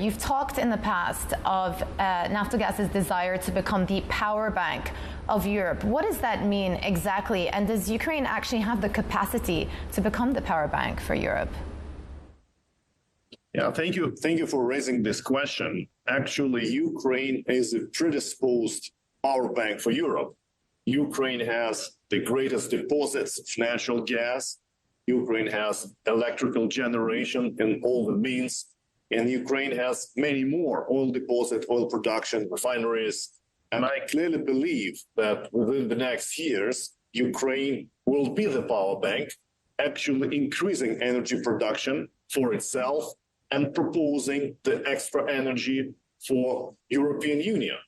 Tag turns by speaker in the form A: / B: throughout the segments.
A: You've talked in the past of uh, Naftogaz's desire to become the power bank of Europe. What does that mean exactly? And does Ukraine actually have the capacity to become the power bank for Europe?
B: Yeah, thank you. Thank you for raising this question. Actually, Ukraine is a predisposed power bank for Europe. Ukraine has the greatest deposits of natural gas. Ukraine has electrical generation and all the means and Ukraine has many more oil deposit, oil production, refineries. And I clearly believe that within the next years, Ukraine will be the power bank, actually increasing energy production for itself and proposing the extra energy for European Union.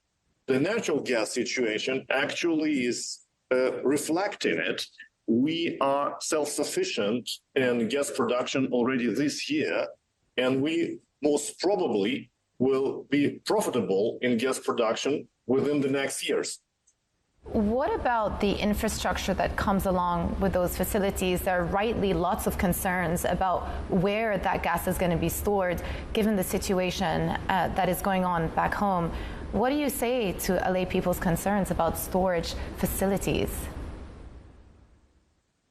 B: The natural gas situation actually is uh, reflecting it. We are self-sufficient in gas production already this year, and we most probably will be profitable in gas production within the next years.
A: What about the infrastructure that comes along with those facilities? There are rightly lots of concerns about where that gas is going to be stored, given the situation uh, that is going on back home. What do you say to allay people's concerns about storage facilities?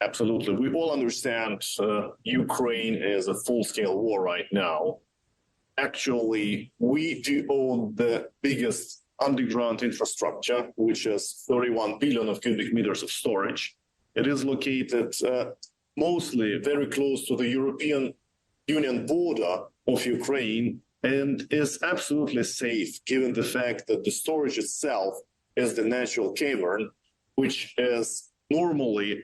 B: Absolutely. We all understand uh, Ukraine is a full scale war right now actually we do own the biggest underground infrastructure, which is 31 billion of cubic meters of storage. It is located uh, mostly very close to the European Union border of Ukraine and is absolutely safe given the fact that the storage itself is the natural cavern, which is normally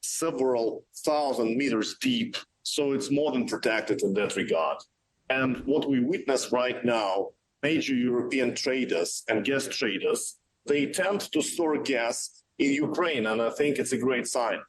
B: several thousand meters deep. So it's more than protected in that regard. And what we witness right now, major European traders and gas traders, they tend to store gas in Ukraine, and I think it's a great sign.